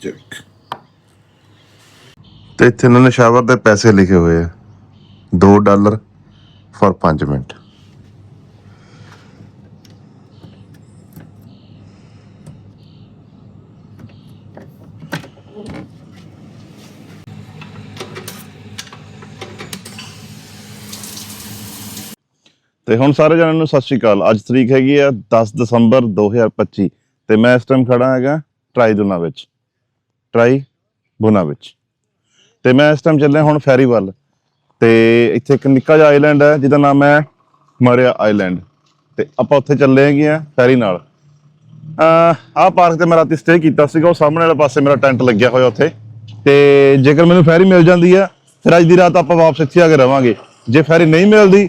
Check ਤੇ ਇੱਥੇ ਇਹਨਾਂ ਨੇ ਸ਼ਾਵਰ ਦੇ ਪੈਸੇ ਲਿਖੇ ਹੋਏ ਆ। 2 ਡਾਲਰ ਫॉर 5 ਮਿੰਟ। ਤੇ ਹੁਣ ਸਾਰੇ ਜਣਿਆਂ ਨੂੰ ਸਤਿ ਸ਼੍ਰੀ ਅਕਾਲ। ਅੱਜ ਤਰੀਕ ਹੈਗੀ ਆ 10 ਦਸੰਬਰ 2025 ਤੇ ਮੈਂ ਇਸ ਟਾਈਮ ਖੜਾ ਹੈਗਾ ਟਰਾਈ ਦੁਨਾ ਵਿੱਚ। ਟਰਾਈ ਬੁਨਾ ਵਿੱਚ। ਤੇ ਮੈਂ ਇਸ ਟਾਈਮ ਚੱਲਿਆ ਹੁਣ ਫੈਰੀ ਵੱਲ ਤੇ ਇੱਥੇ ਇੱਕ ਨਿੱਕਾ ਜਿਹਾ ਆਈਲੈਂਡ ਹੈ, ਜਿਹਦਾ ਨਾਮ ਹੈ ਮਰਿਆ ਆਈਲੈਂਡ ਤੇ ਆਪਾਂ ਉੱਥੇ ਚੱਲੇ ਹੈਗੇ ਆ ਫੈਰੀ ਨਾਲ। ਆਹ ਪਾਰਕ ਤੇ ਮੈਂ ਰਾਤੀ ਸਟੇ ਕੀਤਾ ਸੀਗਾ, ਉਹ ਸਾਹਮਣੇ ਵਾਲੇ ਪਾਸੇ ਮੇਰਾ ਟੈਂਟ ਲੱਗਿਆ ਹੋਇਆ ਉੱਥੇ। ਤੇ ਜੇਕਰ ਮੈਨੂੰ ਫੈਰੀ ਮਿਲ ਜਾਂਦੀ ਆ ਫਿਰ ਅੱਜ ਦੀ ਰਾਤ ਆਪਾਂ ਵਾਪਸ ਇੱਥੇ ਆ ਕੇ ਰਵਾਂਗੇ। ਜੇ ਫੈਰੀ ਨਹੀਂ ਮਿਲਦੀ,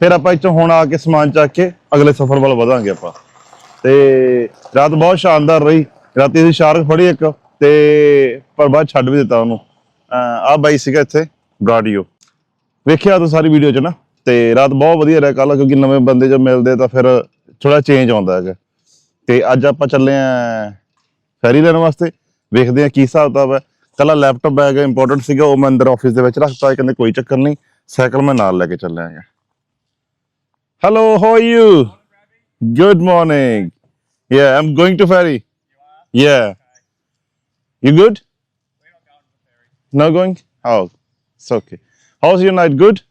ਫਿਰ ਆਪਾਂ ਇੱਥੋਂ ਹੁਣ ਆ ਕੇ ਸਮਾਨ ਚੱਕ ਕੇ ਅਗਲੇ ਸਫ਼ਰ ਵੱਲ ਵਧਾਂਗੇ ਆਪਾਂ। ਤੇ ਰਾਤ ਬਹੁਤ ਸ਼ਾਨਦਾਰ ਰਹੀ। ਰਾਤੀ ਅਸੀਂ ਸ਼ਾਰਕ ਫੜੀ ਇੱਕ। ਤੇ ਪਰ ਬਾਅਦ ਛੱਡ ਵੀ ਦਿੱਤਾ ਉਹਨੂੰ ਆ ਬਾਈ ਸੀਗਾ ਇੱਥੇ ਬਰਾਡੀਓ ਵੇਖਿਆ ਤੂੰ ਸਾਰੀ ਵੀਡੀਓ 'ਚ ਨਾ ਤੇ ਰਾਤ ਬਹੁਤ ਵਧੀਆ ਰਿਹਾ ਕੱਲ ਕਿਉਂਕਿ ਨਵੇਂ ਬੰਦੇ ਜਦ ਮਿਲਦੇ ਤਾਂ ਫਿਰ ਥੋੜਾ ਚੇਂਜ ਆਉਂਦਾ ਹੈਗਾ ਤੇ ਅੱਜ ਆਪਾਂ ਚੱਲੇ ਆਂ ਫੈਰੀ ਲੈਣ ਵਾਸਤੇ ਵੇਖਦੇ ਆਂ ਕੀ ਹਿਸਾਬ ਕਿਤਾਬ ਹੈ ਕੱਲਾ ਲੈਪਟਾਪ ਬੈਗ ਇੰਪੋਰਟੈਂਟ ਸੀਗਾ ਉਹ ਮੈਂ ਅੰਦਰ ਆਫਿਸ ਦੇ ਵਿੱਚ ਰੱਖਤਾ ਇਹ ਕਹਿੰਦੇ ਕੋਈ ਚੱਕਰ ਨਹੀਂ ਸਾਈਕਲ ਮੈਂ ਨਾਲ ਲੈ ਕੇ ਚੱਲਿਆ ਆਂ hello how are you? Good morning. Yeah, I'm going to ferry Yeah. You good? Not going? Oh, it's okay. How's your night? Good?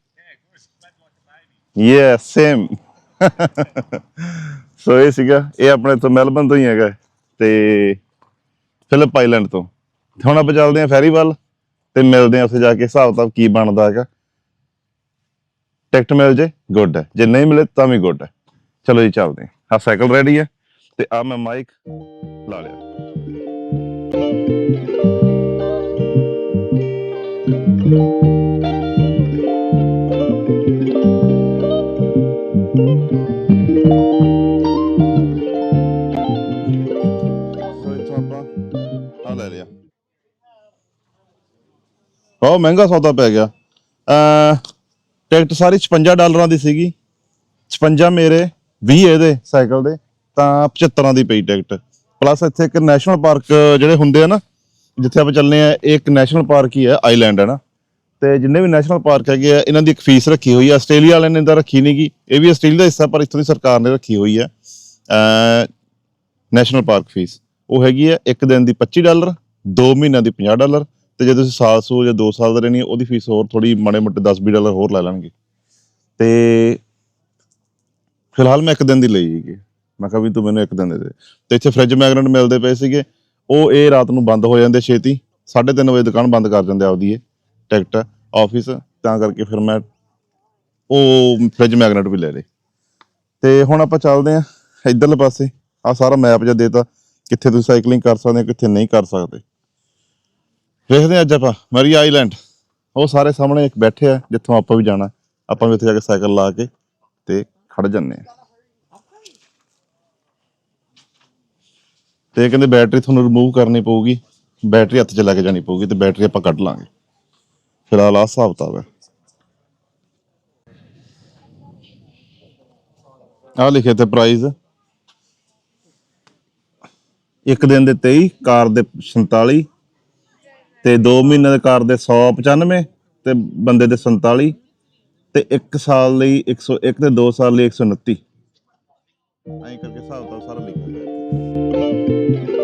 Yeah, same. So ਇਹ ਸੀਗਾ ਇਹ ਆਪਣੇ ਤੋਂ ਮੈਲਬਨ ਤੋਂ ਹੀ ਹੈਗਾ ਤੇ ਫਿਲਿਪ ਆਈਲੈਂਡ ਤੋਂ ਹੁਣ ਆਪਾਂ ਚੱਲਦੇ ਆਂ ਫੈਰੀ ਵੱਲ ਤੇ ਮਿਲਦੇ ਆਂ ਉੱਥੇ ਜਾ ਕੇ ਹਿਸਾਬ ਕਿਤਾਬ ਕੀ ਬਣਦਾ ਹੈਗਾ ਟਿਕਟ ਮਿਲ ਜੇ ਗੁੱਡ ਹੈ ਜੇ ਨਹੀਂ ਮਿਲੇ ਤਾਂ ਵੀ ਗੁੱਡ ਹੈ ਚਲੋ ਜੀ ਚੱਲਦੇ ਹਾਂ ਆਹ ਸਾਈਕਲ ਰੈਡੀ ਹੈ ਤੇ ਆ ਮੈਂ ਮਾਈਕ ਲਾ ਲਿਆ ਆ ਲੈ ਲਿਆ। ਬਹੁਤ ਮਹਿੰਗਾ ਸੌਦਾ ਪੈ ਗਿਆ। ਅ ਟਿਕਟ ਸਾਰੀ 56 ਡਾਲਰਾਂ ਦੀ ਸੀਗੀ। 56 ਮੇਰੇ 20 ਇਹਦੇ ਸਾਈਕਲ ਦੇ, ਤਾਂ 75 ਦੀ ਪਈ ਟਿਕਟ। ਪਲੱਸ ਇੱਥੇ ਇੱਕ ਨੈਸ਼ਨਲ ਪਾਰਕ ਜਿਹੜੇ ਹੁੰਦੇ ਆ ਨਾ, ਜਿੱਥੇ ਆਪਾਂ ਚੱਲਨੇ ਆ, ਇਹ ਇੱਕ ਨੈਸ਼ਨਲ ਪਾਰਕ ਹੀ ਹੈ, ਆਈਲੈਂਡ ਹੈ ਨਾ। ਤੇ ਜਿੰਨੇ ਵੀ ਨੈਸ਼ਨਲ ਪਾਰਕ ਹੈਗੇ ਆ, ਇਹਨਾਂ ਦੀ ਇੱਕ ਫੀਸ ਰੱਖੀ ਹੋਈ ਆ। ਆਸਟ੍ਰੇਲੀਆ ਵਾਲਿਆਂ ਨੇ ਤਾਂ ਰੱਖੀ ਨਹੀਂਗੀ ਇਹ ਵੀ ਆਸਟ੍ਰੇਲੀਆ ਦਾ ਹਿੱਸਾ, ਪਰ ਇੱਥੋਂ ਦੀ ਸਰਕਾਰ ਨੇ ਰੱਖੀ ਹੋਈ ਹੈ ਨੈਸ਼ਨਲ ਪਾਰਕ ਫੀਸ। ਉਹ ਹੈਗੀ ਹੈ ਇੱਕ ਦਿਨ ਦੀ 25 ਡਾਲਰ 2 ਮਹੀਨਿਆਂ ਦੀ 50 ਡਾਲਰ, ਤੇ ਜੇ ਤੁਸੀਂ ਸਾਲ ਸੂ ਜਾਂ 2 ਸਾਲ ਦਾ ਰਹਿਣੀ ਹੈ ਉਹਦੀ ਫੀਸ ਹੋਰ ਥੋੜੀ ਮਾੜੇ ਮੋਟੇ 10 20 ਡਾਲਰ ਹੋਰ ਲੈ ਲੈਣਗੇ। ਤੇ ਫਿਲਹਾਲ ਮੈਂ ਇੱਕ ਦਿਨ ਦੀ ਲਈ ਹੈਗੀ ਮੈਂ ਕਿਹਾ ਵੀ ਤੂੰ ਮੈਨੂੰ ਇੱਕ ਦਿਨ ਦੇ ਦੇ। ਤੇ ਇੱਥੇ ਫ੍ਰਿਜ ਮੈਗਨੇਟ ਮਿਲਦੇ ਪਏ ਸੀਗੇ। ਉਹ ਇਹ ਰਾਤ ਨੂੰ ਬੰਦ ਹੋ ਜਾਂਦੇ ਛੇਤੀ। 3:30 ਵਜੇ ਦੁਕਾਨ ਬੰਦ ਕਰ ਜਾਂਦੇ ਆਪਦੀ ਇਹ ਟਿਕਟ ਆਫਿਸ ਤਾਂ ਕਰਕੇ ਫਿਰ ਮੈਂ ਉਹ ਫ੍ਰਿਜ ਮੈਗਨੇਟ ਵੀ ਲੈ ਲਏ। ਤੇ ਹੁਣ ਆਪਾਂ ਚੱਲਦੇ ਆਂ ਇਧਰਲੇ ਪਾਸੇ। ਆ ਸਾਰਾ ਮੈਪ ਜਿਹਾ ਦੇਤਾ। ਕਿੱਥੇ ਤੁਸੀਂ ਸਾਈਕਲਿੰਗ ਕਰ ਸਕਦੇ ਹੋ, ਕਿੱਥੇ ਨਹੀਂ ਕਰ ਸਕਦੇ। ਵੇਖਦੇ ਹਾਂ ਅੱਜ ਆਪਾਂ ਮਰੀ ਆਈਲੈਂਡ ਉਹ ਸਾਰੇ ਸਾਹਮਣੇ ਇੱਕ ਬੈਠੇ ਆ, ਜਿੱਥੋਂ ਆਪਾਂ ਵੀ ਜਾਣਾ। ਆਪਾਂ ਵੀ ਉੱਥੇ ਜਾ ਕੇ ਸਾਈਕਲ ਲਾ ਕੇ ਤੇ ਖੜ ਜੰਨੇ ਆ। ਤੇ ਕਹਿੰਦੇ ਬੈਟਰੀ ਤੁਹਾਨੂੰ ਰਿਮੂਵ ਕਰਨੀ ਪਊਗੀ ਬੈਟਰੀ ਹੱਥ 'ਚ ਲੈ ਕੇ ਜਾਣੀ ਪਊਗੀ ਤੇ ਬੈਟਰੀ ਆਪਾਂ ਕੱਢ ਲਾਂਗੇ। ਫਿਲਹਾਲ ਆਹ ਹਿਸਾਬ ਕਿਤਾਬ ਹੈ। ਆਹ ਲਿਖਿਆ ਤੇ ਪ੍ਰਾਈਸ ਇੱਕ ਦਿਨ ਦੇ 23 ਕਾਰ ਦੇ 47 ਤੇ 2 ਮਹੀਨੇ ਦੇ ਕਾਰ ਦੇ 195 ਤੇ ਬੰਦੇ ਦੇ 47 ਤੇ 1 ਸਾਲ ਲਈ 101 ਤੇ 2 ਸਾਲ ਲਈ 129 ਐਂ ਕਰਕੇ ਹਿਸਾਬ ਤਾਂ ਸਾਰਾ ਲਿਖਿਆ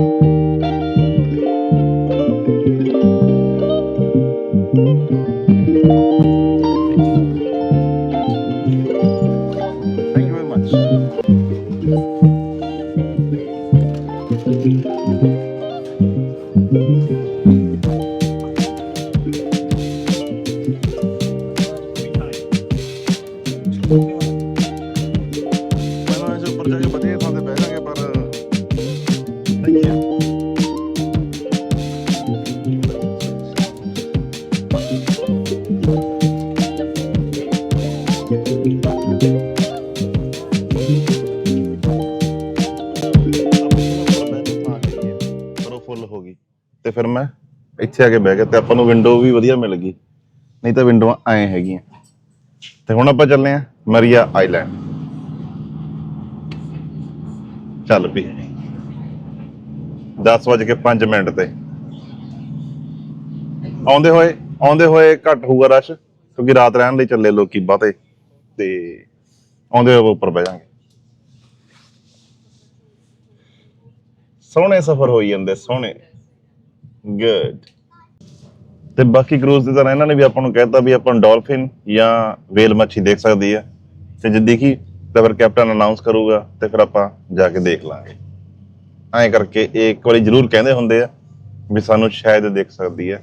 ਹੋਇਆ ਇੱਥੇ ਆ ਕੇ ਬਹਿ ਗਏ ਤੇ ਆਪਾਂ ਨੂੰ ਵਿੰਡੋ ਵੀ ਵਧੀਆ ਮਿਲ ਗਈ। ਨਹੀਂ ਤਾਂ ਵਿੰਡੋਆਂ ਐ ਹੈਗੀਆਂ। ਤੇ ਹੁਣ ਆਪਾਂ ਚੱਲੇ ਆ ਮਰੀਆ ਆਈਲੈਂਡ ਚੱਲ ਪਈ 10:05 ਮਿੰਟ ਤੇ। ਆਉਂਦੇ ਹੋਏ ਆਉਂਦੇ ਹੋਏ ਘੱਟ ਹੋਊਗਾ ਰਸ਼, ਕਿਉਂਕਿ ਰਾਤ ਰਹਿਣ ਲਈ ਚੱਲੇ ਲੋਕੀ ਬਹੁਤੇ। ਤੇ ਆਉਂਦੇ ਹੋਏ ਉੱਪਰ ਬਹਿ ਜਾਾਂਗੇ ਸੋਹਣੇ ਸਫ਼ਰ ਹੋਈ ਜਾਂਦੇ, ਸੋਹਣੇ। ਗੁੱਡ ਤੇ ਬਾਕੀ ਕਰੂਜ਼ ਦੀ ਤਰ੍ਹਾਂ ਇਹਨਾਂ ਨੇ ਵੀ ਆਪਾਂ ਨੂੰ ਕਹਿਤਾ ਵੀ ਆਪਾਂ ਡਾਲਫਿਨ ਜਾਂ ਵੇਲ ਮੱਛੀ ਦੇਖ ਸਕਦੀ ਹੈ। ਤੇ ਜੇ ਦੇਖੀ, ਤਾਂ ਫਿਰ ਕੈਪਟਨ ਅਨਾਉਂਸ ਕਰੂਗਾ ਤੇ ਫਿਰ ਆਪਾਂ ਜਾ ਕੇ ਦੇਖ ਲਾਂਗੇ। ਐਂ ਕਰਕੇ ਇਹ ਇੱਕ ਵਾਰੀ ਜ਼ਰੂਰ ਕਹਿੰਦੇ ਹੁੰਦੇ ਆ ਵੀ ਸਾਨੂੰ ਸ਼ਾਇਦ ਦੇਖ ਸਕਦੀ ਹੈ।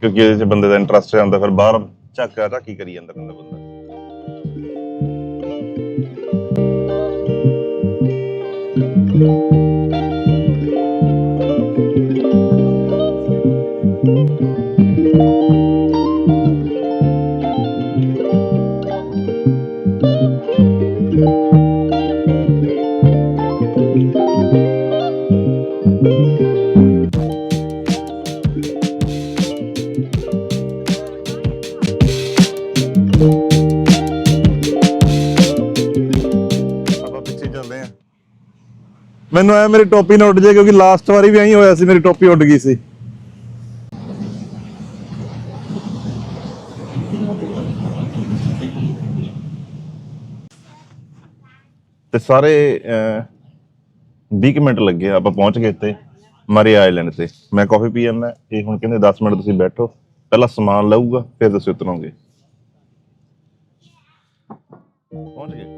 ਕਿਉਂਕਿ ਇਹਦੇ 'ਚ ਬੰਦੇ ਦਾ ਇੰਟਰਸਟ ਜਾਂਦਾ, ਫਿਰ ਬਾਹਰ ਝਾਕਾ ਝਾਕੀ ਕਰੀ ਜਾਂਦਾ ਰਹਿੰਦਾ ਬੰਦਾ? ਆਪਾਂ ਮੈਨੂੰ ਆਇਆ ਮੇਰੀ ਟੋਪੀ ਨਾ ਉੱਡ ਜਾਏ ਕਿਉਂਕਿ ਲਾਸਟ ਵਾਰੀ ਵੀ ਐਂ ਹੋਇਆ ਸੀ ਮੇਰੀ ਟੋਪੀ ਉੱਡ ਗਈ ਸੀ। ਤੇ ਸਾਰੇ ਅਹ, 20 ਕੁ ਮਿੰਟ ਲੱਗੇ ਆਪਾਂ ਪਹੁੰਚ ਗਏ ਇੱਥੇ ਮਰੀ ਆਈਲੈਂਡ ਤੇ। ਮੈਂ ਕਾਫੀ ਪੀ ਜਾਂਦਾ ਇਹ ਹੁਣ ਕਹਿੰਦੇ 10 ਮਿੰਟ ਤੁਸੀਂ ਬੈਠੋ ਪਹਿਲਾਂ ਸਮਾਨ ਲਊਗਾ ਫਿਰ ਤੁਸੀਂ ਉਤਰੋਗੇ। ਪਹੁੰਚ ਗਏ।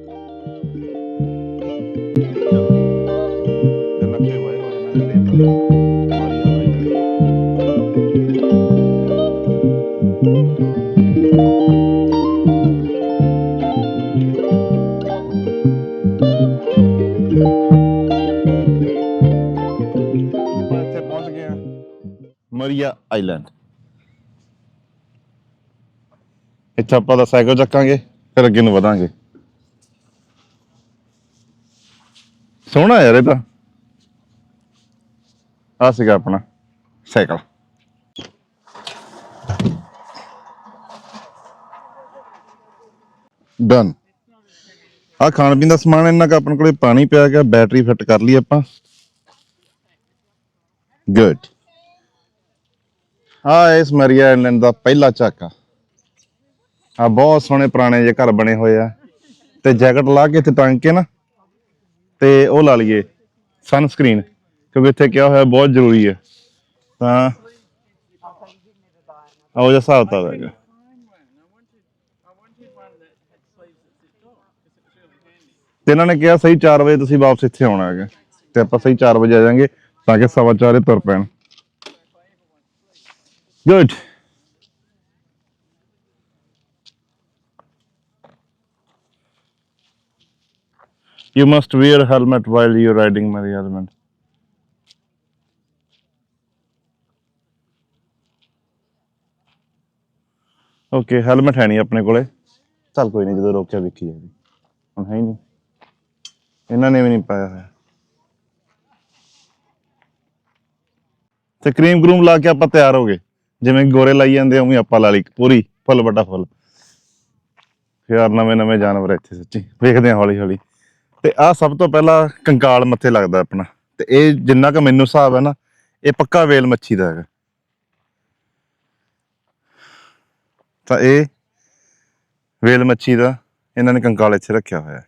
ਇੱਥੇ ਪਹੁੰਚ ਗਏ ਆ। Maria island. ਇੱਥੇ ਆਪਾਂ ਦਾ ਸਾਈਕਲ ਚੱਕਾਂਗੇ, ਫਿਰ ਅੱਗੇ ਨੂੰ ਵਧਾਂਗੇ। ਸੋਹਣਾ ਯਾਰ ਇਹ ਤਾਂ। ਆ ਸੀਗਾ ਆਪਣਾ, ਸਾਈਕਲ। ਡਨ ਆ ਖਾਣ ਪੀਣ ਦਾ ਸਮਾਨ ਇੰਨਾ ਕੁ ਆਪਣੇ ਕੋਲੇ ਪਾਣੀ ਪਿਆ ਗਿਆ, ਬੈਟਰੀ ਫਿੱਟ ਕਰ ਲਈ ਆਪਾਂ। ਗੁੱਡ ਆ ਇਸ ਮਰੀਆ ਆਈਲੈਂਡ ਦਾ ਪਹਿਲਾ ਚੱਕ। ਆ ਬਹੁਤ ਸੋਹਣੇ ਪੁਰਾਣੇ ਜੇ ਘਰ ਬਣੇ ਹੋਏ ਆ। ਤੇ ਜੈਕਟ ਲਾ ਕੇ ਇੱਥੇ ਟੰਗ ਕੇ ਨਾ, ਤੇ ਉਹ ਲਾ ਲਈਏ ਸਨਸਕ੍ਰੀਨ ਕਿਉਂਕਿ ਇੱਥੇ ਕਿਹਾ ਹੋਇਆ ਬਹੁਤ ਜ਼ਰੂਰੀ ਹੈ। ਤਾਂ ਆਓ ਜਿਹਾ ਹਿਸਾਬ ਤਾਂ ਹੈਗਾ। ਤੇ ਇਹਨਾਂ ਨੇ ਕਿਹਾ ਸਹੀ 4 ਵਜੇ ਤੁਸੀਂ ਵਾਪਸ ਇੱਥੇ ਆਉਣਾ ਹੈਗਾ। ਤੇ ਆਪਾਂ ਸਹੀ 4 ਵਜੇ ਆ ਜਾਾਂਗੇ ਤਾਂ ਕਿ ਸਵਾ ਚਾਰੇ ਤੁਰ ਪੈਣ। Good You must wear helmet while you're riding, Mary okay helmet ਹੈ ਨਹੀਂ ਆਪਣੇ ਕੋਲੇ। ਚੱਲ ਕੋਈ ਨਹੀਂ ਜਦੋਂ ਰੋਕਿਆ ਵੇਖੀ ਜਾਊਗੀ। ਹੁਣ ਹੈ ਹੀ ਨਹੀਂ। ਇਹਨਾਂ ਨੇ ਵੀ ਨਹੀਂ ਪਾਇਆ ਹੋਇਆ। ਤੇ ਕਰੀਮ ਕਰੂਮ ਲਾ ਕੇ ਆਪਾਂ ਤਿਆਰ ਹੋ ਗਏ। ਜਿਵੇਂ ਗੋਰੇ ਲਾਈ ਜਾਂਦੇ ਉਵੇਂ ਆਪਾਂ ਲਾ ਲਈ। ਪੂਰੀ ਫੁੱਲ ਵੱਡਾ ਫੁੱਲ। ਯਾਰ ਨਵੇਂ ਨਵੇਂ ਜਾਨਵਰ ਇੱਥੇ ਸੱਚੀ। ਵੇਖਦੇ ਆ ਹੌਲੀ ਹੌਲੀ। ਤੇ ਆ ਸਭ ਤੋਂ ਪਹਿਲਾਂ ਕੰਕਾਲ ਮੱਥੇ ਲੱਗਦਾ ਆਪਣਾ। ਤੇ ਇਹ ਜਿੰਨਾ ਕ ਮੈਨੂੰ ਹਿਸਾਬ ਹੈ ਨਾ ਇਹ ਪੱਕਾ ਵੇਲ ਮੱਛੀ ਦਾ ਹੈਗਾ। ਤਾਂ ਇਹ ਵੇਲ ਮੱਛੀ ਦਾ ਇਹਨਾਂ ਨੇ ਕੰਕਾਲ ਇੱਥੇ ਰੱਖਿਆ ਹੋਇਆ ਹੈ।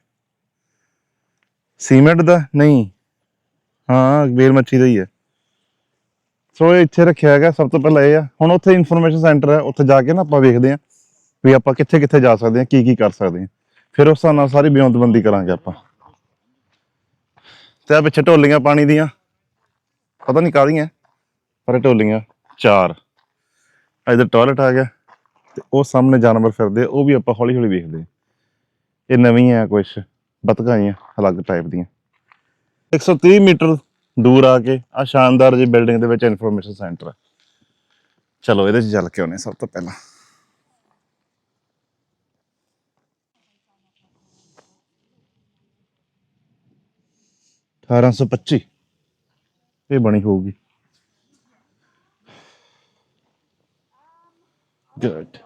ਸੀਮੈਂਟ ਦਾ ਨਹੀਂ। ਹਾਂ, ਵੇਲ ਮੱਛੀ ਦਾ ਹੀ ਹੈ। ਸੋ ਇਹ ਇੱਥੇ ਰੱਖਿਆ ਹੈਗਾ, ਸਭ ਤੋਂ ਪਹਿਲਾਂ ਇਹ ਆ। ਹੁਣ ਉੱਥੇ ਇਨਫੋਰਮੇਸ਼ਨ ਸੈਂਟਰ ਹੈ, ਉੱਥੇ ਜਾ ਕੇ ਨਾ ਆਪਾਂ ਵੇਖਦੇ ਹਾਂ ਵੀ ਆਪਾਂ ਕਿੱਥੇ ਕਿੱਥੇ ਜਾ ਸਕਦੇ ਹਾਂ ਕੀ ਕੀ ਕਰ ਸਕਦੇ ਹਾਂ। ਫਿਰ ਉਸ ਹਿਸਾਬ ਨਾਲ ਸਾਰੀ ਬਿਉਂਤਬੰਦੀ ਕਰਾਂਗੇ ਆਪਾਂ। ਤੇ ਆ ਪਿੱਛੇ ਢੋਲੀਆਂ ਪਾਣੀ ਦੀਆਂ। ਪਤਾ ਨਹੀਂ ਕਾਹਦੀਆਂ, ਪਰ ਇਹ ਢੋਲੀਆਂ ਚਾਰ। ਇਧਰ ਟਾਇਲਟ ਆ ਗਿਆ। ਤੇ ਉਹ ਸਾਹਮਣੇ ਜਾਨਵਰ ਫਿਰਦੇ ਉਹ ਵੀ ਆਪਾਂ ਹੌਲੀ ਹੌਲੀ ਵੇਖਦੇ ਇਹ ਨਵੀਂ ਆ ਕੁਛ ਬਤਕਾਂ ਹੀ ਆ ਅਲੱਗ ਟਾਈਪ ਦੀਆਂ 130 ਮੀਟਰ ਦੂਰ ਆ ਕੇ ਆ ਸ਼ਾਨਦਾਰ ਜੀ ਬਿਲਡਿੰਗ ਦੇ ਵਿੱਚ ਇਨਫੋਰਮੇਸ਼ਨ ਸੈਂਟਰ ਆ। ਚਲੋ, ਇਹਦੇ 'ਚ ਚੱਲ ਕੇ ਆਉਨੇ ਸਭ ਤੋਂ ਪਹਿਲਾਂ। ਅਠਾਰਾਂ ਸੌ ਪੱਚੀ, ਇਹ ਬਣੀ ਹੋਊਗੀ। ਗੁੱਡ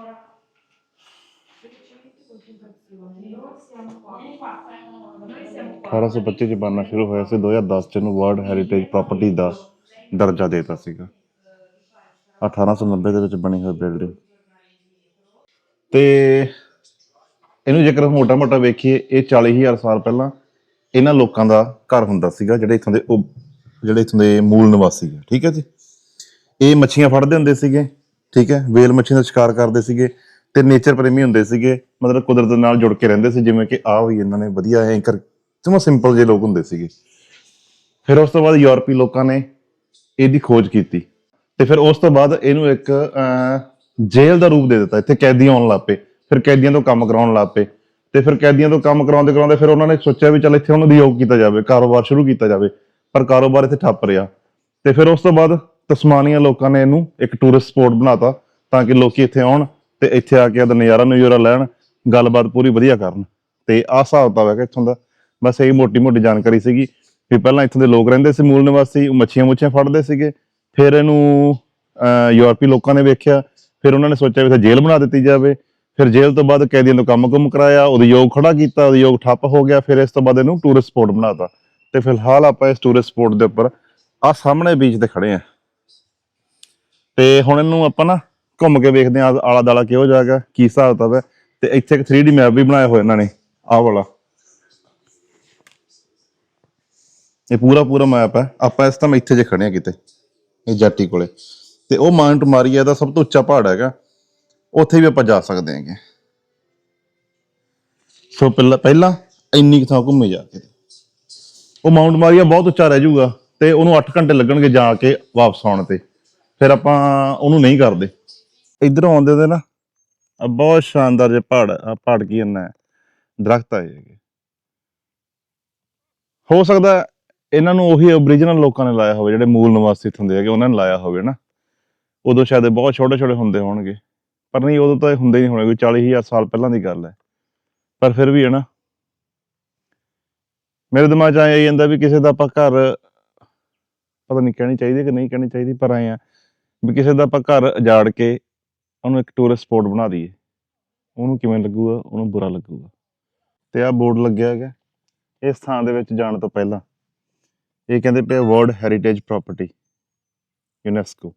ਅਠਾਰਾਂ ਸੌ ਪੱਚੀ ਚ ਬਣਨਾ ਸ਼ੁਰੂ ਹੋਇਆ ਸੀ 2010 ਚ ਇਹਨੂੰ ਵਰਲਡ ਹੈਰੀਟੇਜ ਪ੍ਰਾਪਰਟੀ ਦਾ ਦਰਜਾ ਦੇ ਦਿੱਤਾ ਸੀਗਾ। 1890 ਦੇ ਵਿੱਚ ਬਣੀ ਹੋਈ ਬਿਲਡਿੰਗ ਤੇ ਇਹਨੂੰ ਜੇਕਰ ਮੋਟਾ ਮੋਟਾ ਵੇਖੀਏ, ਇਹ 40000 ਸਾਲ ਪਹਿਲਾਂ ਇਹਨਾਂ ਲੋਕਾਂ ਦਾ ਘਰ ਹੁੰਦਾ ਸੀਗਾ, ਜਿਹੜੇ ਇੱਥੋਂ ਦੇ ਉਹ ਜਿਹੜੇ ਇੱਥੋਂ ਦੇ ਮੂਲ ਨਿਵਾਸੀ ਆ, ਠੀਕ ਹੈ ਜੀ? ਇਹ ਮੱਛੀਆਂ ਫੜਦੇ ਹੁੰਦੇ ਸੀਗੇ, ਠੀਕ ਹੈ? ਵੇਲ ਮੱਛੀਆਂ ਦਾ ਸ਼ਿਕਾਰ ਕਰਦੇ ਸੀਗੇ ਤੇ ਨੇਚਰ ਪ੍ਰੇਮੀ ਹੁੰਦੇ ਸੀਗੇ, ਮਤਲਬ ਕੁਦਰਤ ਨਾਲ ਜੁੜ ਕੇ ਰਹਿੰਦੇ ਸੀ, ਜਿਵੇਂ ਕਿ ਆ ਹੋਈ ਇਹਨਾਂ ਨੇ ਵਧੀਆ ਐਂਕਰ ਜਮਾ ਸਿੰਪਲ ਜਿਹੇ ਲੋਕ ਹੁੰਦੇ ਸੀਗੇ। ਫਿਰ ਉਸ ਤੋਂ ਬਾਅਦ ਯੂਰਪੀ ਲੋਕਾਂ ਨੇ ਇਹਦੀ ਖੋਜ ਕੀਤੀ। ਤੇ ਫਿਰ ਉਸ ਤੋਂ ਬਾਅਦ ਇਹਨੂੰ ਇੱਕ ਜੇਲ੍ਹ ਦਾ ਰੂਪ ਦੇ ਦਿੱਤਾ। ਇੱਥੇ ਕੈਦੀ ਆਉਣ ਲੱਗ ਪਏ। ਫਿਰ ਕੈਦੀਆਂ ਤੋਂ ਕੰਮ ਕਰਾਉਣ ਲੱਗ ਪਏ। ਤੇ ਫਿਰ ਕੈਦੀਆਂ ਤੋਂ ਕੰਮ ਕਰਾਉਂਦੇ ਕਰਾਉਂਦੇ ਫਿਰ ਉਹਨਾਂ ਨੇ ਸੋਚਿਆ ਵੀ ਚੱਲ ਇੱਥੇ ਉਹਨਾਂ ਦੀ ਯੋਗ ਕੀਤਾ ਜਾਵੇ, ਕਾਰੋਬਾਰ ਸ਼ੁਰੂ ਕੀਤਾ ਜਾਵੇ। ਪਰ ਕਾਰੋਬਾਰ ਇੱਥੇ ਠੱਪ ਰਿਹਾ। ਤੇ ਫਿਰ ਉਸ ਤੋਂ ਬਾਅਦ ਤਸਮਾਨੀਆ ਲੋਕਾਂ ਨੇ ਇਹਨੂੰ ਇੱਕ ਟੂਰਿਸਟ ਸਪੌਟ ਬਣਾਤਾ ਤਾਂ ਕਿ ਲੋਕੀ ਇੱਥੇ ਆਉਣ ਤੇ ਇੱਥੇ ਆ ਕੇ ਆਪਦਾ ਨਜ਼ਾਰਾ ਨਜ਼ਾਰਾ ਲੈਣ, ਗੱਲਬਾਤ ਪੂਰੀ ਵਧੀਆ ਕਰਨ। ਤੇ ਆਹ ਹਿਸਾਬ ਕਿਤਾਬ ਹੈ ਕਿ ਇੱਥੋਂ ਦਾ ਬਸ ਇਹ ਮੋਟੀ ਮੋਟੀ ਜਾਣਕਾਰੀ ਸੀਗੀ ਵੀ ਪਹਿਲਾਂ ਇੱਥੋਂ ਦੇ ਲੋਕ ਰਹਿੰਦੇ ਸੀ ਮੂਲ ਨਿਵਾਸੀ ਉਹ ਮੱਛੀਆਂ ਮੁੱਛੀਆਂ ਫੜਦੇ ਸੀਗੇ। ਫਿਰ ਇਹਨੂੰ ਅਹ, ਯੂਰਪੀ ਲੋਕਾਂ ਨੇ ਵੇਖਿਆ ਫਿਰ ਉਹਨਾਂ ਨੇ ਸੋਚਿਆ ਵੀ ਇੱਥੇ ਜੇਲ੍ਹ ਬਣਾ ਦਿੱਤੀ ਜਾਵੇ। ਫਿਰ ਜੇਲ੍ਹ ਤੋਂ ਬਾਅਦ ਕੈਦੀਆਂ ਨੂੰ ਕੰਮ ਕੁਮ ਕਰਾਇਆ ਉਦਯੋਗ ਖੜਾ ਕੀਤਾ ਉਦਯੋਗ ਠੱਪ ਹੋ ਗਿਆ ਫਿਰ ਇਸ ਤੋਂ ਬਾਅਦ ਇਹਨੂੰ ਟੂਰਿਸਟ ਸਪੌਟ ਬਣਾਤਾ। ਤੇ ਫਿਲਹਾਲ ਆਪਾਂ ਇਸ ਟੂਰਿਸਟ ਸਪੌਟ ਦੇ ਉੱਪਰ ਆ ਸਾਹਮਣੇ ਬੀਚ ਤੇ ਖੜੇ ਆ ਤੇ ਹੁਣ ਇਹਨੂੰ ਆਪਾਂ ਨਾ ਘੁੰਮ ਕੇ ਵੇਖਦੇ ਆ ਆਲਾ ਦਾਲਾ ਕਿਹੋ ਜਿਹਾ ਕੀ ਹਿਸਾਬ ਕਿਤਾਬ ਹੈ। ਤੇ ਇੱਥੇ ਇੱਕ 3D ਮੈਪ ਵੀ ਬਣਾਇਆ ਹੋਇਆ ਇਹਨਾਂ ਨੇ ਆਹ ਵਾਲਾ। ਇਹ ਪੂਰਾ ਪੂਰਾ ਮੈਪ ਹੈ। ਆਪਾਂ ਇਸ ਟਾਈਮ ਇੱਥੇ ਜੇ ਖੜੇ ਆ ਕਿਤੇ, ਇਹ ਜਾਟੀ ਕੋਲੇ। ਤੇ ਉਹ ਮਾਊਂਟ ਮਾਰੀਆ ਦਾ ਸਭ ਤੋਂ ਉੱਚਾ ਪਹਾੜ ਹੈਗਾ। ਉੱਥੇ ਵੀ ਆਪਾਂ ਜਾ ਸਕਦੇ ਹਾਂਗੇ। ਸੋ ਪਹਿਲਾਂ ਪਹਿਲਾਂ ਇੰਨੀ ਕੁ ਥਾਂ ਘੁੰਮੇ ਜਾ ਕੇ। ਉਹ ਮਾਊਂਟ ਮਾਰੀਆ ਬਹੁਤ ਉੱਚਾ ਰਹਿ ਜਾਊਗਾ ਤੇ ਉਹਨੂੰ 8 ਘੰਟੇ ਲੱਗਣਗੇ ਜਾ ਕੇ ਵਾਪਸ ਆਉਣ ਤੇ। ਫਿਰ ਆਪਾਂ ਉਹਨੂੰ ਨਹੀਂ ਕਰਦੇ। ਇਧਰੋਂ ਆਉਂਦੇ ਤੇ ਨਾ, ਆਹ ਬਹੁਤ ਸ਼ਾਨਦਾਰ ਜਿਹਾ ਪਹਾੜ, ਆਹ ਪਹਾੜ ਕੀ ਇਹਨਾਂ ਦਰਖਤ ਆਏ ਹੈਗੇ ਹੋ ਸਕਦਾ ਇਹਨਾਂ ਨੂੰ ਉਹੀ ਓਰੀਜਨਲ ਲੋਕਾਂ ਨੇ ਲਾਇਆ ਹੋਵੇ, ਜਿਹੜੇ ਮੂਲ ਨਿਵਾਸੀ ਹੁੰਦੇ ਹੈਗੇ, ਉਹਨਾਂ ਨੇ ਲਾਇਆ ਹੋਵੇ ਨਾ ਉਦੋਂ ਸ਼ਾਇਦ ਇਹ ਬਹੁਤ ਛੋਟੇ ਛੋਟੇ ਹੁੰਦੇ ਹੋਣਗੇ, ਪਰ ਨਹੀਂ, ਉਦੋਂ ਤਾਂ ਇਹ ਹੁੰਦੇ ਨਹੀਂ ਹੋਣੇ, ਕੋਈ 40000 ਸਾਲ ਪਹਿਲਾਂ ਦੀ ਗੱਲ ਹੈ। ਪਰ ਫਿਰ ਵੀ ਹੈ ਨਾ ਮੇਰੇ ਦਿਮਾਗ 'ਚ ਆਇਆ ਹੀ ਜਾਂਦਾ ਵੀ ਕਿਸੇ ਦਾ ਆਪਾਂ ਘਰ, ਪਤਾ ਨਹੀਂ ਕਹਿਣੀ ਚਾਹੀਦੀ ਕਿ ਨਹੀਂ ਕਹਿਣੀ ਚਾਹੀਦੀ, ਪਰ ਆਏ ਆ ਵੀ ਕਿਸੇ ਦਾ ਆਪਾਂ ਘਰ ਉਜਾੜ ਕੇ ਉਹਨੂੰ ਇੱਕ ਟੂਰਿਸਟ ਸਪੌਟ ਬਣਾ ਦਈਏ। ਉਹਨੂੰ ਕਿਵੇਂ ਲੱਗੂਗਾ? ਉਹਨੂੰ ਬੁਰਾ ਲੱਗੂਗਾ। ਤੇ ਆਹ ਬੋਰਡ ਲੱਗਿਆ ਹੈਗਾ, ਇਸ ਥਾਂ ਦੇ ਵਿੱਚ ਜਾਣ ਤੋਂ ਪਹਿਲਾਂ। ਇਹ ਕਹਿੰਦੇ ਪਏ ਵਰਲਡ ਹੈਰੀਟੇਜ ਪ੍ਰਾਪਰਟੀ ਯੂਨੈਸਕੋ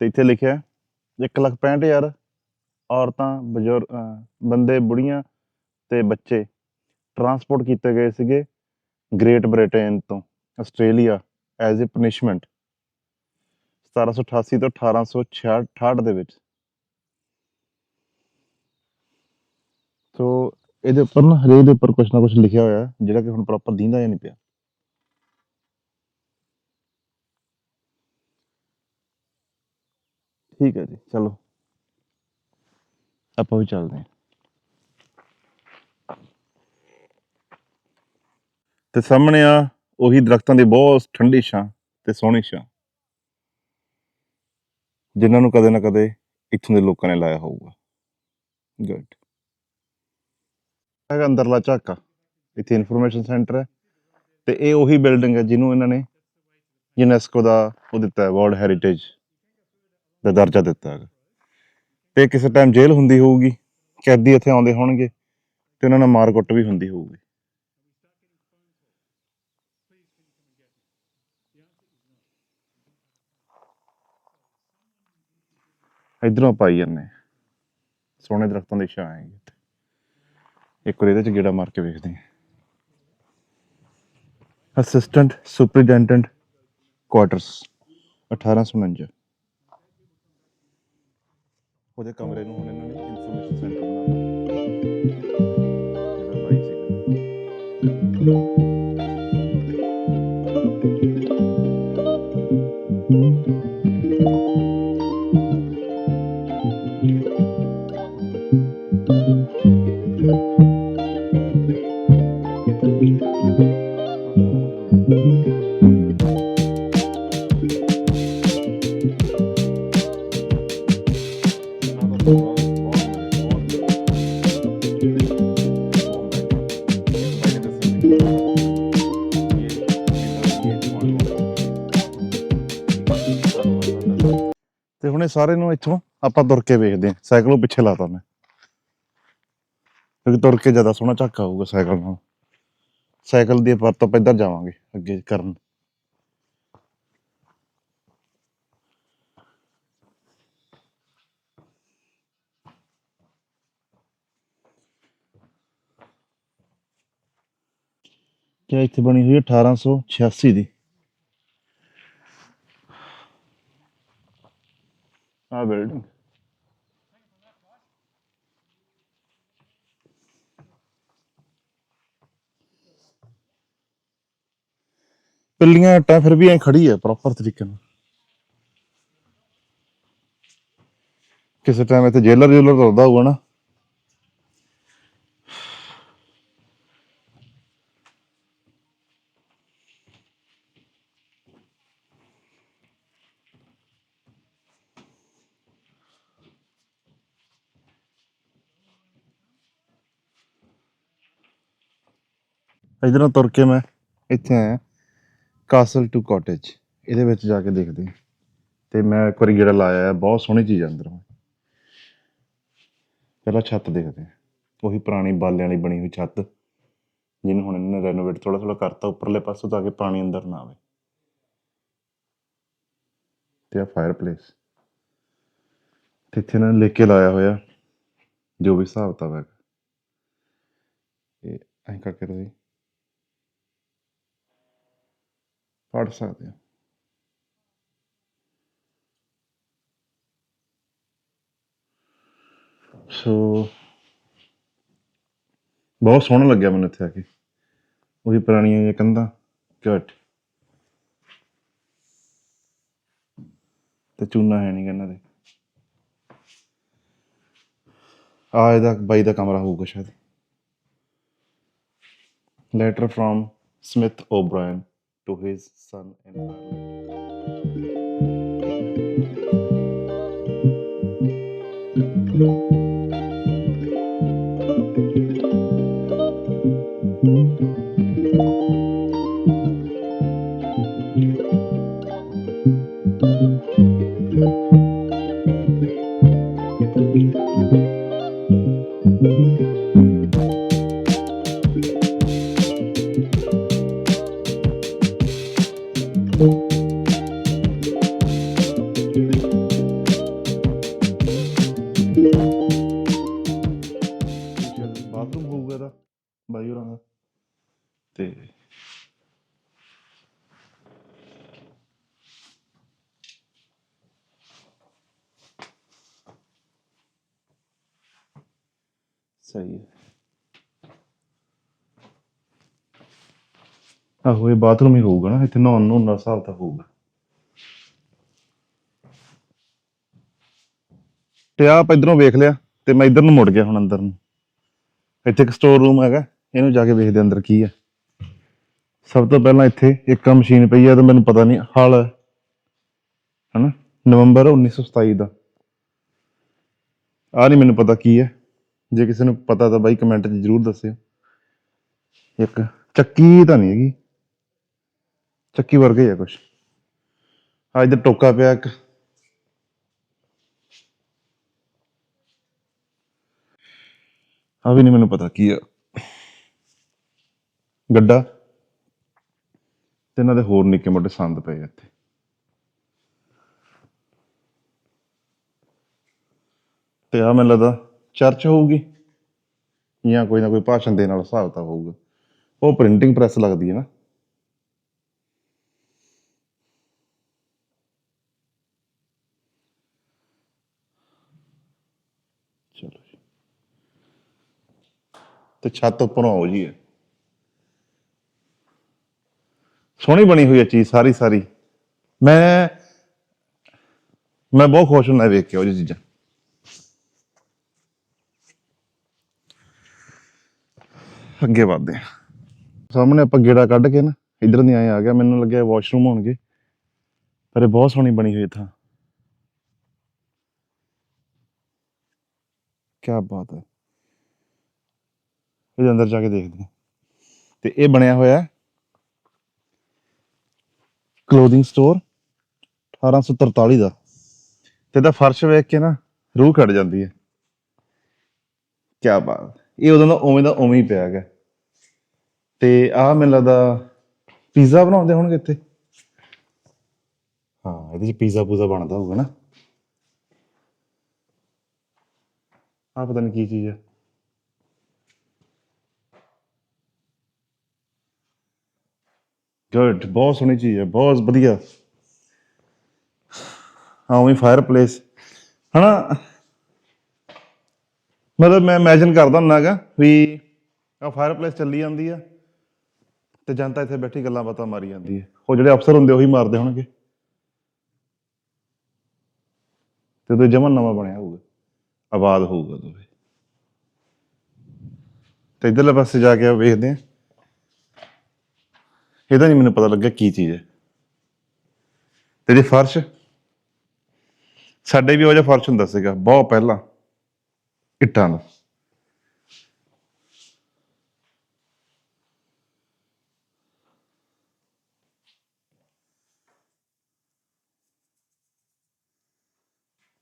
ਤੇ ਇੱਥੇ ਲਿਖਿਆ ਹੈ, ਇੱਕ ਲੱਖ ਪੈਂਹਠ ਹਜ਼ਾਰ ਔਰਤਾਂ ਬਜ਼ੁਰਗ ਬੰਦੇ ਬੁੜੀਆਂ ਤੇ ਬੱਚੇ ਟਰਾਂਸਪੋਰਟ ਕੀਤੇ ਗਏ ਸੀਗੇ ਗ੍ਰੇਟ ਬ੍ਰਿਟੇਨ ਤੋਂ ਆਸਟ੍ਰੇਲੀਆ ਐਜ਼ ਅ ਪਨਿਸ਼ਮੈਂਟ 1788 ਤੋਂ 1866 ਦੇ ਵਿੱਚ। ਸੋ ਇਹਦੇ ਉੱਪਰ ਨਾ ਹਰੇਕ ਦੇ ਉੱਪਰ ਕੁਛ ਨਾ ਕੁਛ ਲਿਖਿਆ ਹੋਇਆ ਜਿਹੜਾ ਕਿ ਹੁਣ ਪ੍ਰੋਪਰ ਦੀਂਦਾ ਜਾਂ ਨਹੀਂ ਪਿਆ। ਠੀਕ ਹੈ ਜੀ, ਚਲੋ। ਆਪਾਂ ਵੀ ਚੱਲਦੇ ਹਾਂ। ਤੇ ਸਾਹਮਣੇ ਆ, ਉਹੀ ਦਰਖਤਾਂ ਦੀ ਬਹੁਤ ਠੰਡੀ ਛਾਂ ਤੇ ਸੋਹਣੀ ਛਾਂ। ਜਿਨ੍ਹਾਂ ਨੂੰ ਕਦੇ ਨਾ ਕਦੇ ਇੱਥੋਂ ਦੇ ਲੋਕਾਂ ਨੇ ਲਾਇਆ ਹੋਊਗਾ। ਗੁੱਡ ਹੈਗਾ ਅੰਦਰਲਾ ਝਾਕਾ। ਇੱਥੇ ਇਨਫੋਰਮੇਸ਼ਨ ਸੈਂਟਰ ਹੈ। ਤੇ ਇਹ ਉਹੀ ਬਿਲਡਿੰਗ ਹੈ ਜਿਹਨੂੰ ਇਹਨਾਂ ਨੇ ਯੂਨੈਸਕੋ ਦਾ ਉਹ ਦਿੱਤਾ ਹੈ ਵਰਲਡ ਹੈਰੀਟੇਜ ਦਾ ਦਰਜਾ ਦਿੱਤਾ ਹੈ ਤੇ ਕਿਸੇ ਟਾਈਮ ਜੇਲ੍ਹ ਹੁੰਦੀ ਹੋਊਗੀ, ਕੈਦੀ ਇੱਥੇ ਆਉਂਦੇ ਹੋਣਗੇ ਤੇ ਉਹਨਾਂ ਨਾਲ ਮਾਰ ਕੁੱਟ ਵੀ ਹੁੰਦੀ ਹੋਊਗੀ। ਇਧਰੋਂ ਪਾਈ ਜਾਂਦੇ ਹਾਂ। ਸੋਹਣੇ ਦਰਖਤਾਂ ਦੀ ਛਾਂ ਹੈਗੀ ਇੱਕ ਵਾਰ ਇਹਦੇ ਚ ਗੇੜਾ ਮਾਰ ਕੇ ਵੇਖਦੇ ਹਾਂ। ਅਸਿਸਟੈਂਟ ਸੁਪਰੀਡੈਂਟੈਂਟ ਕੁਆਟਰਸ 1849 ਉਹਦੇ ਕਮਰੇ ਨੂੰ ਹੁਣ ਇਹਨਾਂ ਨੇ ਇਨਫੋਰਮੇਸ਼ਨ ਸੈਂਟਰ ਬਣਾ ਦਿੱਤਾ ਜਿਹੜਾ ਬਾਈ ਸੀਗਾ ਤੇ ਹੁਣ ਇਹ ਸਾਰੇ ਨੂੰ ਇੱਥੋਂ ਆਪਾਂ ਤੁਰ ਕੇ ਵੇਖਦੇ ਹਾਂ। ਸਾਈਕਲ ਪਿੱਛੇ ਲਾਤਾ ਮੈਂ। ਕਿਉਂਕਿ ਤੁਰ ਕੇ ਜ਼ਿਆਦਾ ਸੋਹਣਾ ਝਾਕਾ ਆਊਗਾ ਸਾਈਕਲ ਨਾਲ। ਸਾਈਕਲ ਦੀ ਵਰਤੋਂ ਆਪਾਂ ਇੱਧਰ ਜਾਵਾਂਗੇ ਅੱਗੇ ਕਰਨ। ਕਿਆ ਇੱਥੇ ਬਣੀ ਹੋਈ ਹੈ? 1886 ਦੀ। ਆ ਬਿਲਡਿੰਗ ਪਿੱਲੀਆਂ ਇੱਟਾਂ ਫਿਰ ਵੀ ਐ ਖੜੀ ਹੈ ਪ੍ਰੋਪਰ ਤਰੀਕੇ ਨਾਲ। ਕਿਸੇ ਟਾਈਮ ਇੱਥੇ ਜੇਲਰ ਜੇਲਰ ਤੁਰਦਾ ਹੋਊਗਾ ਨਾ। ਇਧਰੋਂ ਤੁਰ ਕੇ ਮੈਂ ਇੱਥੇ ਆਇਆ। ਕਾਸਲ ਟੂ ਕਾਟੇਜ ਇਹਦੇ ਵਿੱਚ ਜਾ ਕੇ ਦੇਖਦੇ ਹਾਂ। ਤੇ ਮੈਂ ਇੱਕ ਵਾਰੀ ਗੇੜਾ ਲਾਇਆ ਹੈ ਬਹੁਤ ਸੋਹਣੀ ਚੀਜ਼ ਆ ਅੰਦਰ। ਪਹਿਲਾਂ ਛੱਤ ਦੇਖਦੇ ਹਾਂ। ਉਹੀ ਪੁਰਾਣੀ ਬਾਲਿਆਂ ਵਾਲੀ ਬਣੀ ਹੋਈ ਛੱਤ। ਜਿਹਨੂੰ ਹੁਣ ਇਹਨਾਂ ਨੇ ਰੈਨੋਵੇਟ ਥੋੜਾ ਥੋੜਾ ਕਰਤਾ, ਉੱਪਰਲੇ ਪਾਸੋਂ ਤਾਂ ਕਿ ਪਾਣੀ ਅੰਦਰ ਨਾ ਆਵੇ। ਤੇ ਆ ਫਾਇਰ ਪਲੇਸ ਤੇ ਇੱਥੇ ਇਹਨਾਂ ਨੇ ਲਿਖ ਕੇ ਲਾਇਆ ਹੋਇਆ, ਜੋ ਵੀ ਹਿਸਾਬ ਕਿਤਾਬ ਹੈ ਇਹ ਐਂ ਕਰਕੇ ਤੁਸੀਂ ਪੜ ਸਕਦੇ ਹੋ। ਸੋ ਬਹੁਤ ਸੋਹਣਾ ਲੱਗਿਆ ਮੈਨੂੰ ਇੱਥੇ ਆ ਕੇ। ਉਹੀ ਪੁਰਾਣੀਆਂ ਜਿਹੀਆਂ ਕੰਧਾਂ, ਘਟ। ਤੇ ਚੂਨਾ ਹੈ ਨਹੀਂ ਇਹਨਾਂ ਦੇ। ਆ ਇਹਦਾ ਬਾਈ ਦਾ ਕਮਰਾ ਹੋਊਗਾ ਸ਼ਾਇਦ। Letter from Smith O'Brien to his son in Ireland. ਆਹੋ, ਇਹ ਬਾਥਰੂਮ ਹੀ ਹੋਊਗਾ ਨਾ, ਇੱਥੇ ਨਹਾਉਣ ਨੂੰ ਦਾ ਹਿਸਾਬ ਤਾਂ ਹੋਊਗਾ। ਤੇ ਆਪ ਇਧਰੋਂ ਵੇਖ ਲਿਆ, ਤੇ ਮੈਂ ਇਧਰ ਨੂੰ ਮੁੜ ਗਿਆ ਹੁਣ ਅੰਦਰ ਨੂੰ। ਇੱਥੇ ਇੱਕ ਸਟੋਰ ਰੂਮ ਹੈਗਾ, ਇਹਨੂੰ ਜਾ ਕੇ ਵੇਖਦੇ ਅੰਦਰ ਕੀ ਹੈ। ਸਭ ਤੋਂ ਪਹਿਲਾਂ ਇੱਥੇ ਇੱਕ ਮਸ਼ੀਨ ਪਈ ਹੈ, ਤੇ ਮੈਨੂੰ ਪਤਾ ਨਹੀਂ ਹਲ ਹਨਾ? ਨਵੰਬਰ 1927 ਦਾ। ਆ ਨਹੀਂ ਮੈਨੂੰ ਪਤਾ ਕੀ ਹੈ। ਜੇ ਕਿਸੇ ਨੂੰ ਪਤਾ ਤਾਂ ਬਾਈ ਕਮੈਂਟ 'ਚ ਜਰੂਰ ਦੱਸਿਓ। ਇੱਕ ਚੱਕੀ ਤਾਂ ਨਹੀਂ ਹੈਗੀ। ਚੱਕੀ ਵਰਗਾ ਹੀ ਆ ਕੁਛ। ਆ ਇੱਧਰ ਟੋਕਾ ਪਿਆ ਇੱਕ। ਆ ਵੀ ਨਹੀਂ ਮੈਨੂੰ ਪਤਾ ਕੀ ਆ। ਗੱਡਾ। ਤੇ ਇਹਨਾਂ ਦੇ ਹੋਰ ਨਿੱਕੇ ਮੋਟੇ ਸੰਦ ਪਏ ਆ ਇੱਥੇ। ਤੇ ਆ ਮੈਨੂੰ ਲੱਗਦਾ ਚਰਚ ਹੋਊਗੀ। ਜਾਂ ਕੋਈ ਨਾ ਕੋਈ ਭਾਸ਼ਣ ਦੇਣ ਵਾਲਾ ਹਿਸਾਬ ਤਾਂ ਹੋਊਗਾ। ਉਹ ਪ੍ਰਿੰਟਿੰਗ ਪ੍ਰੈਸ ਲੱਗਦੀ ਹੈ ਨਾ ਚਲੋ ਜੀ ਤੇ ਛੱਤ ਉੱਪਰੋਂ ਆਓ ਜੀ। ਹੈ ਸੋਹਣੀ ਬਣੀ ਹੋਈ ਹੈ ਚੀਜ਼ ਸਾਰੀ ਸਾਰੀ। ਮੈਂ ਮੈਂ ਬਹੁਤ ਖੁਸ਼ ਹੁੰਦਾ ਵੇਖ ਕੇ ਉਹ ਜਿਹੀ ਚੀਜ਼ਾਂ। ਅੱਗੇ ਵਧਦੇ ਹਾਂ। ਸਾਹਮਣੇ ਆਪਾਂ ਗੇੜਾ ਕੱਢ ਕੇ ਨਾ, ਇਧਰ ਦੀ ਆਏ, ਆ ਗਿਆ। ਮੈਨੂੰ ਲੱਗਿਆ ਵਾਸ਼ਰੂਮ ਹੋਣਗੇ। ਪਰ ਇਹ ਬਹੁਤ ਸੋਹਣੀ ਬਣੀ ਹੋਈ ਥਾਂ ਕੀ ਬਾਤ ਹੈ। ਇਹਦੇ ਅੰਦਰ ਜਾ ਕੇ ਦੇਖਦੇ ਹਾਂ। ਤੇ ਇਹ ਬਣਿਆ ਹੋਇਆ ਕਲੋਥਿੰਗ ਸਟੋਰ 1843 ਦਾ। ਤੇ ਤਾਂ ਫਰਸ਼ ਵੇਖ ਕੇ ਨਾ ਰੂਹ ਖੜ ਜਾਂਦੀ ਹੈ। ਕੀ ਬਾਤ। ਇਹ ਉਦੋਂ ਦਾ ਉਵੇਂ ਦਾ ਉਵੇਂ ਹੀ ਪਿਆ ਹੈਗਾ। ਤੇ ਆਹ ਮੈਨੂੰ ਲੱਗਦਾ ਪੀਜ਼ਾ ਬਣਾਉਂਦੇ ਹੋਣਗੇ ਇੱਥੇ। ਹਾਂ, ਇਹਦੇ ਚ ਪੀਜ਼ਾ ਪੂਜ਼ਾ ਬਣਦਾ ਹੋਊਗਾ ਨਾ। ਆ ਪਤਾ ਨਹੀਂ ਕੀ ਚੀਜ਼ ਹੈ। ਗੁੱਡ ਬਹੁਤ ਸੋਹਣੀ ਚੀਜ਼ ਹੈ, ਬਹੁਤ ਵਧੀਆ। ਹਾਂ ਉਵੇਂ ਫਾਇਰ ਪਲੇਸ ਹਨਾ? ਮਤਲਬ ਮੈਂ ਇਮੇਜਿਨ ਕਰਦਾ ਹੁੰਨਾਗਾ ਵੀ ਆ ਫਾਇਰ ਪਲੇਸ ਚੱਲੀ ਜਾਂਦੀ ਆ ਤੇ ਜਨਤਾ ਇੱਥੇ ਬੈਠੀ ਗੱਲਾਂ ਬਾਤਾਂ ਮਾਰੀ ਜਾਂਦੀ ਹੈ ਉਹ ਜਿਹੜੇ ਅਫਸਰ ਹੁੰਦੇ ਉਹੀ ਮਾਰਦੇ ਹੋਣਗੇ। ਤੇ ਉਹ ਜਮਨ ਨਵਾਂ ਬਣਿਆ ਹੋਊਗਾ। ਆਬਾਦ ਹੋਊਗਾ ਦੋਵੇਂ। ਤੇ ਇਧਰਲੇ ਪਾਸੇ ਜਾ ਕੇ ਵੇਖਦੇ ਆ। ਇਹਦਾ ਨਹੀਂ ਮੈਨੂੰ ਪਤਾ ਲੱਗਿਆ ਕੀ ਚੀਜ਼ ਹੈ। ਤੇ ਜੇ ਫਰਸ਼? ਸਾਡੇ ਵੀ ਉਹ ਜਿਹਾ ਫਰਸ਼ ਹੁੰਦਾ ਸੀਗਾ, ਬਹੁਤ ਪਹਿਲਾਂ। ਇੱਟਾਂ ਦਾ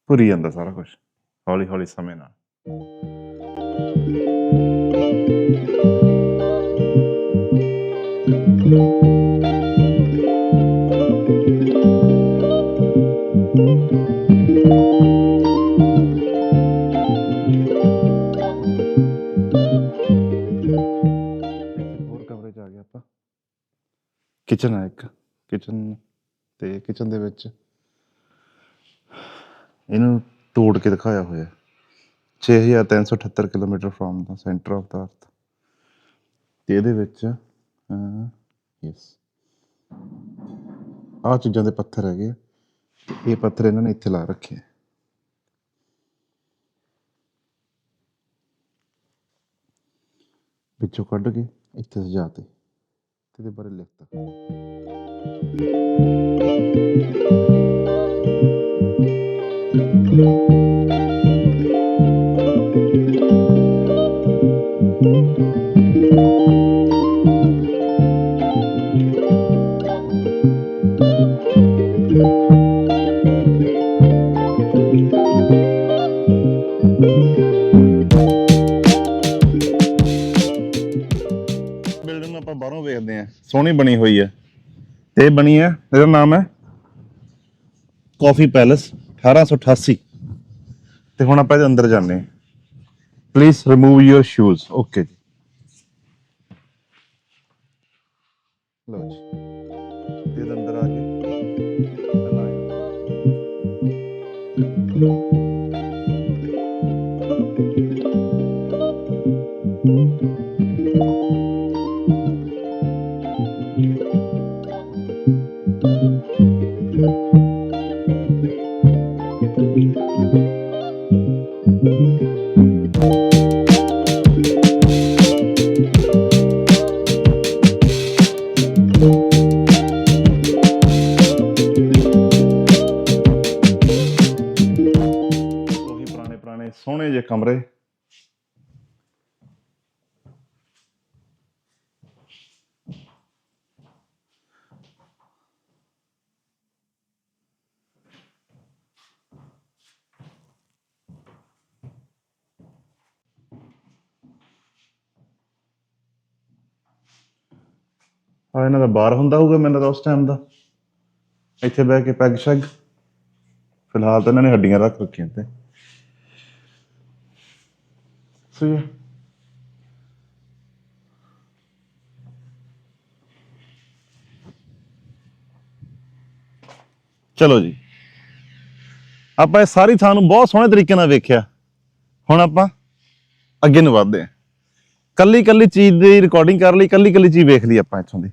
ਭੁਰੀ ਜਾਂਦਾ ਸਾਰਾ ਕੁਝ ਹੌਲੀ ਹੌਲੀ ਸਮੇਂ ਨਾਲ। ਇੱਕ ਹੋਰ ਕਵਰੇਜ ਆ ਗਿਆ ਆਪਾਂ। ਕਿਚਨ ਹੈ ਇੱਕ। ਕਿਚਨ ਤੇ ਕਿਚਨ ਦੇ ਵਿੱਚ ਇਹਨੂੰ ਤੋੜ ਕੇ ਦਿਖਾਇਆ ਹੋਇਆ ਹੈ। 6378 kilometre from the centre of the earth ਤੇ ਇਹਦੇ ਵਿੱਚ ਯੈਸ ਆ ਚੀਜ਼ਾਂ ਦੇ ਪੱਥਰ ਹੈਗੇ ਆ। ਇਹ ਪੱਥਰ ਇਹਨਾਂ ਨੇ ਇੱਥੇ ਲਾ ਰੱਖੇ ਆ। ਵਿੱਚੋਂ ਕੱਢ ਕੇ ਇੱਥੇ ਸਜਾ ਤੇ ਇਹਦੇ ਬਾਰੇ ਲਿਖਤਾ ਬਾਹਰੋਂ ਵੇਖਦੇ ਆ। ਸੋਹਣੀ ਬਣੀ ਹੋਈ ਹੈ ਤੇ ਇਹ ਬਣੀ ਹੈ ਇਹਦਾ ਨਾਮ ਹੈ ਕਾਫੀ ਪੈਲੇਸ 1888 ਤੇ ਹੁਣ ਆਪਾਂ ਇਹਦੇ ਅੰਦਰ ਜਾਂਦੇ ਹਾਂ please remove your shoes okay ਜੀ। ਲਓ ਜੀ। ਇਹਦੇ ਅੰਦਰ ਆ ਕੇ। ਪਹਿਲਾਂ ਆਇਓ। ਪੁਰਾਣੇ ਸੋਹਣੇ ਕਮਰੇ। ਆ ਇਹਨਾਂ ਦਾ ਬਾਹਰ ਹੁੰਦਾ ਹੋਊਗਾ ਮੈਨੂੰ ਤਾਂ ਉਸ ਟਾਈਮ ਦਾ। ਇੱਥੇ ਬਹਿ ਕੇ ਪੈਗ ਸ਼ੈਗ। ਫਿਲਹਾਲ ਤਾਂ ਇਹਨਾਂ ਨੇ ਹੱਡੀਆਂ ਰੱਖ ਰੱਖੀਆਂ ਤੇ ਸੋ ਚਲੋ ਜੀ। ਆਪਾਂ ਇਹ ਸਾਰੀ ਥਾਂ ਨੂੰ ਬਹੁਤ ਸੋਹਣੇ ਤਰੀਕੇ ਨਾਲ ਵੇਖਿਆ। ਹੁਣ ਆਪਾਂ ਅੱਗੇ ਨੂੰ ਵਧਦੇ ਹਾਂ। ਕੱਲੀ ਕੱਲੀ ਚੀਜ਼ ਦੀ ਰਿਕਾਰਡਿੰਗ ਕਰ ਲਈ ਕੱਲੀ ਕੱਲੀ ਚੀਜ਼ ਵੇਖ ਲਈ ਆਪਾਂ ਇੱਥੋਂ ਦੀ।